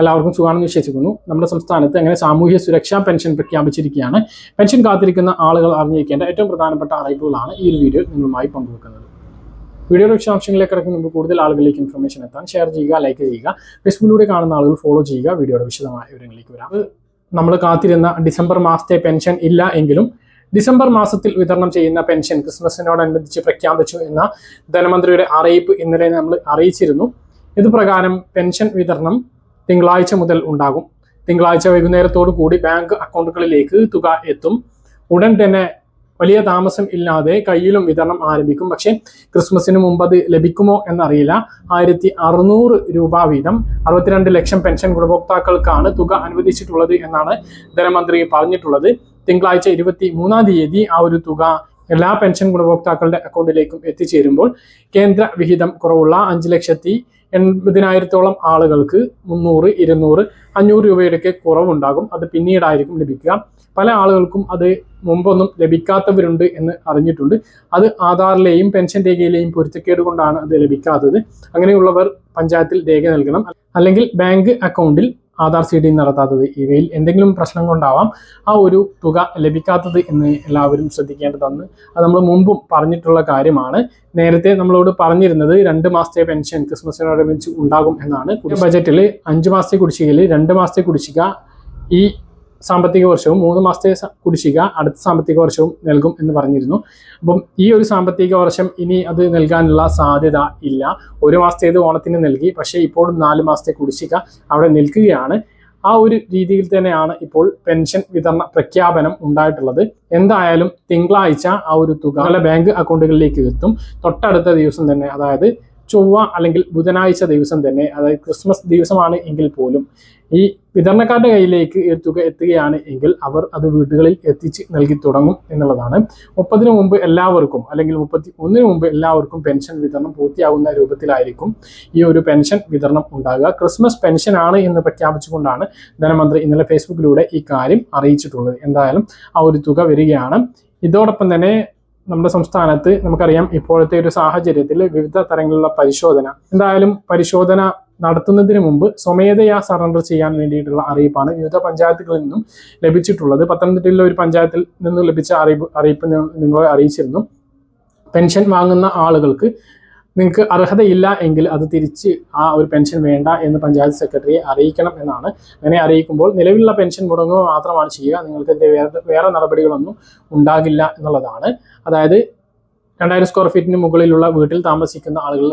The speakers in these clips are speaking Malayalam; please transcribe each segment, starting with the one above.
എല്ലാവർക്കും സുഖമാണെന്ന് വിശ്വസിക്കുന്നു. നമ്മുടെ സംസ്ഥാനത്ത് അങ്ങനെ സാമൂഹ്യ സുരക്ഷാ പെൻഷൻ പ്രഖ്യാപിച്ചിരിക്കുകയാണ്? പെൻഷൻ കാത്തിരിക്കുന്ന ആളുകൾ അറിഞ്ഞിരിക്കേണ്ട ഏറ്റവും പ്രധാനപ്പെട്ട അറിവുകളാണ് ഈ ഒരു വീഡിയോ നിങ്ങളുമായി പങ്കുവെക്കുന്നത്. വീഡിയോയുടെ വിശദാംശങ്ങളിലേക്ക് ഇറക്കും മുമ്പ് കൂടുതൽ ആളുകളിലേക്ക് ഇൻഫർമേഷൻ എത്താൻ ഷെയർ ചെയ്യുക ലൈക്ക് ചെയ്യുക ഫേസ്ബുക്കിലൂടെ കാണുന്ന ആളുകൾ ഫോളോ ചെയ്യുക വീഡിയോയുടെ വിശദമായ വിവരങ്ങളിലേക്ക് വരാം. നമ്മൾ കാത്തിരുന്ന ഡിസംബർ മാസത്തെ പെൻഷൻ ഇല്ല എങ്കിലും ഡിസംബർ മാസത്തിൽ വിതരണം ചെയ്യുന്ന പെൻഷൻ ക്രിസ്മസിനോടനുബന്ധിച്ച് പ്രഖ്യാപിച്ചു എന്ന ധനമന്ത്രിയുടെ അറിയിപ്പ് ഇന്നലെ നമ്മൾ അറിയിച്ചിരുന്നു. ഇതുപ്രകാരം പെൻഷൻ വിതരണം തിങ്കളാഴ്ച മുതൽ ഉണ്ടാകും. തിങ്കളാഴ്ച വൈകുന്നേരത്തോടു കൂടി ബാങ്ക് അക്കൗണ്ടുകളിലേക്ക് തുക എത്തും. ഉടൻ തന്നെ വലിയ താമസം ഇല്ലാതെ കയ്യിലും വിതരണം ആരംഭിക്കും. പക്ഷേ ക്രിസ്മസിന് മുമ്പ് അത് ലഭിക്കുമോ എന്നറിയില്ല. ആയിരത്തി അറുന്നൂറ് രൂപ വീതം അറുപത്തിരണ്ട് ലക്ഷം പെൻഷൻ ഗുണഭോക്താക്കൾക്കാണ് തുക അനുവദിച്ചിട്ടുള്ളത് എന്നാണ് ധനമന്ത്രി പറഞ്ഞിട്ടുള്ളത്. തിങ്കളാഴ്ച ഇരുപത്തി മൂന്നാം തീയതി ആ ഒരു തുക എല്ലാ പെൻഷൻ ഗുണഭോക്താക്കളുടെ അക്കൗണ്ടിലേക്കും എത്തിച്ചേരുമ്പോൾ കേന്ദ്ര വിഹിതം കുറവുള്ള അഞ്ച് ലക്ഷത്തി എൺപതിനായിരത്തോളം ആളുകൾക്ക് മുന്നൂറ് ഇരുന്നൂറ് അഞ്ഞൂറ് രൂപയുടെയൊക്കെ കുറവുണ്ടാകും. അത് പിന്നീടായിരിക്കും ലഭിക്കുക. പല ആളുകൾക്കും അത് മുമ്പൊന്നും ലഭിക്കാത്തവരുണ്ട് എന്ന് അറിഞ്ഞിട്ടുണ്ട്. അത് ആധാറിലെയും പെൻഷൻ രേഖയിലെയും പൊരുത്തക്കേട് കൊണ്ടാണ് അത് ലഭിക്കാത്തത്. അങ്ങനെയുള്ളവർ പഞ്ചായത്തിൽ രേഖ നൽകണം. അല്ലെങ്കിൽ ബാങ്ക് അക്കൗണ്ടിൽ ആധാർ സി ഡി നടത്താത്തത് ഇവയിൽ എന്തെങ്കിലും പ്രശ്നം കൊണ്ടാവാം ആ ഒരു തുക ലഭിക്കാത്തത് എന്ന് എല്ലാവരും ശ്രദ്ധിക്കേണ്ടതെന്ന് അത് നമ്മൾ മുമ്പും പറഞ്ഞിട്ടുള്ള കാര്യമാണ്. നേരത്തെ നമ്മളോട് പറഞ്ഞിരുന്നത് രണ്ട് മാസത്തെ പെൻഷൻ ക്രിസ്മസിനോടനുബന്ധിച്ച് ഉണ്ടാകും എന്നാണ്. ബജറ്റിൽ അഞ്ച് മാസത്തെ കുടിശ്ശികയിൽ രണ്ട് മാസത്തെ കുടിശ്ശിക ഈ സാമ്പത്തിക വർഷവും മൂന്ന് മാസത്തെ കുടിശ്ശിക അടുത്ത സാമ്പത്തിക വർഷവും നൽകും എന്ന് പറഞ്ഞിരുന്നു. അപ്പം ഈ ഒരു സാമ്പത്തിക വർഷം ഇനി അത് നൽകാനുള്ള സാധ്യത ഇല്ല. ഒരു മാസത്തേത് ഓണത്തിന് നൽകി പക്ഷേ ഇപ്പോഴും നാല് മാസത്തെ കുടിശ്ശിക അവിടെ നിൽക്കുകയാണ്. ആ ഒരു രീതിയിൽ തന്നെയാണ് ഇപ്പോൾ പെൻഷൻ വിതരണ പ്രഖ്യാപനം ഉണ്ടായിട്ടുള്ളത്. എന്തായാലും തിങ്കളാഴ്ച ആ ഒരു തുക ബാങ്ക് അക്കൗണ്ടുകളിലേക്ക് എത്തും. തൊട്ടടുത്ത ദിവസം തന്നെ അതായത് ചൊവ്വ അല്ലെങ്കിൽ ബുധനാഴ്ച ദിവസം തന്നെ അതായത് ക്രിസ്മസ് ദിവസമാണ് എങ്കിൽ പോലും ഈ വിതരണക്കാരുടെ കയ്യിലേക്ക് തുക എത്തുകയാണ് എങ്കിൽ അവർ അത് വീടുകളിൽ എത്തിച്ച് നൽകി തുടങ്ങും എന്നുള്ളതാണ്. മുപ്പതിന് മുമ്പ് എല്ലാവർക്കും അല്ലെങ്കിൽ മുപ്പത്തി ഒന്നിന് മുമ്പ് എല്ലാവർക്കും പെൻഷൻ വിതരണം പൂർത്തിയാകുന്ന രൂപത്തിലായിരിക്കും ഈ ഒരു പെൻഷൻ വിതരണം ഉണ്ടാകുക. ക്രിസ്മസ് പെൻഷൻ ആണ് എന്ന് പ്രഖ്യാപിച്ചുകൊണ്ടാണ് ധനമന്ത്രി ഇന്നലെ ഫേസ്ബുക്കിലൂടെ ഈ കാര്യം അറിയിച്ചിട്ടുള്ളത്. എന്തായാലും ആ ഒരു തുക വരികയാണ്. ഇതോടൊപ്പം തന്നെ നമ്മുടെ സംസ്ഥാനത്ത് നമുക്കറിയാം ഇപ്പോഴത്തെ ഒരു സാഹചര്യത്തിൽ വിവിധ തരങ്ങളിലുള്ള പരിശോധന. എന്തായാലും പരിശോധന നടത്തുന്നതിന് മുമ്പ് സ്വമേധയാ സറണ്ടർ ചെയ്യാൻ വേണ്ടിയിട്ടുള്ള അറിയിപ്പാണ് വിവിധ പഞ്ചായത്തുകളിൽ നിന്നും ലഭിച്ചിട്ടുള്ളത്. പത്തനംതിട്ടയിലെ ഒരു പഞ്ചായത്തിൽ നിന്ന് ലഭിച്ച അറിയിപ്പ് അറിയിപ്പ് നിങ്ങളെ അറിയിച്ചിരുന്നു. പെൻഷൻ വാങ്ങുന്ന ആളുകൾക്ക് നിങ്ങൾക്ക് അർഹതയില്ല എങ്കിൽ അത് തിരിച്ച് ആ ഒരു പെൻഷൻ വേണ്ട എന്ന് പഞ്ചായത്ത് സെക്രട്ടറിയെ അറിയിക്കണം എന്നാണ്. അങ്ങനെ അറിയിക്കുമ്പോൾ നിലവിലുള്ള പെൻഷൻ മുടങ്ങുക മാത്രമാണ് ചെയ്യുക. നിങ്ങൾക്കെതിരെ വേറെ വേറെ നടപടികളൊന്നും ഉണ്ടാകില്ല എന്നുള്ളതാണ്. അതായത് രണ്ടായിരം സ്ക്വയർ ഫീറ്റിന് മുകളിലുള്ള വീട്ടിൽ താമസിക്കുന്ന ആളുകൾ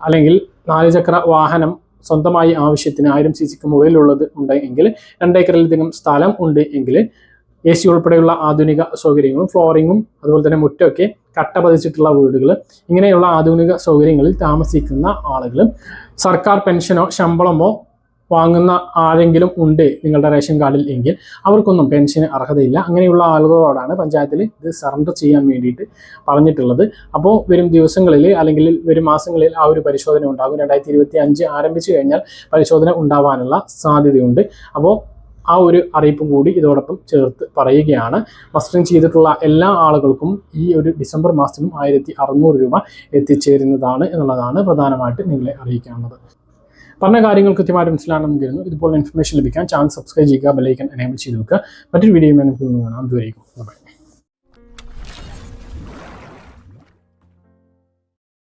അല്ലെങ്കിൽ നാല് ചക്ര വാഹനം സ്വന്തമായി ആവശ്യത്തിന് ആയിരം സി സിക്ക് മുകളിലുള്ളത് ഉണ്ട് എങ്കിൽ രണ്ടേക്കറിലധികം സ്ഥലം ഉണ്ട് എങ്കിൽ എ സി ഉൾപ്പെടെയുള്ള ആധുനിക സൗകര്യങ്ങളും ഫ്ലോറിങ്ങും അതുപോലെ തന്നെ മുറ്റമൊക്കെ കട്ട പതിച്ചിട്ടുള്ള വീടുകൾ. ഇങ്ങനെയുള്ള ആധുനിക സൗകര്യങ്ങളിൽ താമസിക്കുന്ന ആളുകൾ സർക്കാർ പെൻഷനോ ശമ്പളമോ വാങ്ങുന്ന ആരെങ്കിലും ഉണ്ട് നിങ്ങളുടെ റേഷൻ കാർഡിൽ എങ്കിൽ അവർക്കൊന്നും പെൻഷന് അർഹതയില്ല. അങ്ങനെയുള്ള ആളുകളോടാണ് പഞ്ചായത്തിൽ ഇത് സറണ്ടർ ചെയ്യാൻ വേണ്ടിയിട്ട് പറഞ്ഞിട്ടുള്ളത്. അപ്പോൾ വരും ദിവസങ്ങളിൽ അല്ലെങ്കിൽ വരും മാസങ്ങളിൽ ആ ഒരു പരിശോധന ഉണ്ടാകും. രണ്ടായിരത്തി ഇരുപത്തി അഞ്ച് ആരംഭിച്ചു കഴിഞ്ഞാൽ പരിശോധന ഉണ്ടാവാനുള്ള സാധ്യതയുണ്ട്. അപ്പോൾ ആ ഒരു അറിയിപ്പും കൂടി ഇതോടൊപ്പം ചേർത്ത് പറയുകയാണ്. മസ്റ്ററിങ് ചെയ്തിട്ടുള്ള എല്ലാ ആളുകൾക്കും ഈ ഒരു ഡിസംബർ മാസത്തിലും ആയിരത്തി അറുന്നൂറ് രൂപ എത്തിച്ചേരുന്നതാണ് എന്നുള്ളതാണ് പ്രധാനമായിട്ട് നിങ്ങളെ അറിയിക്കാനുള്ളത്. പറഞ്ഞ കാര്യങ്ങൾ കൃത്യമായിട്ട് മനസ്സിലാണെന്ന് കരുതുന്നു. ഇതുപോലെ ഇൻഫർമേഷൻ ലഭിക്കാൻ ചാനൽ സബ്സ്ക്രൈബ് ചെയ്യുക ബെലൈക്കൻ എനേബിൾ ചെയ്ത് വെക്കുക. മറ്റൊരു വീഡിയോ നമുക്ക് കാണാം. ദൂരേക്കും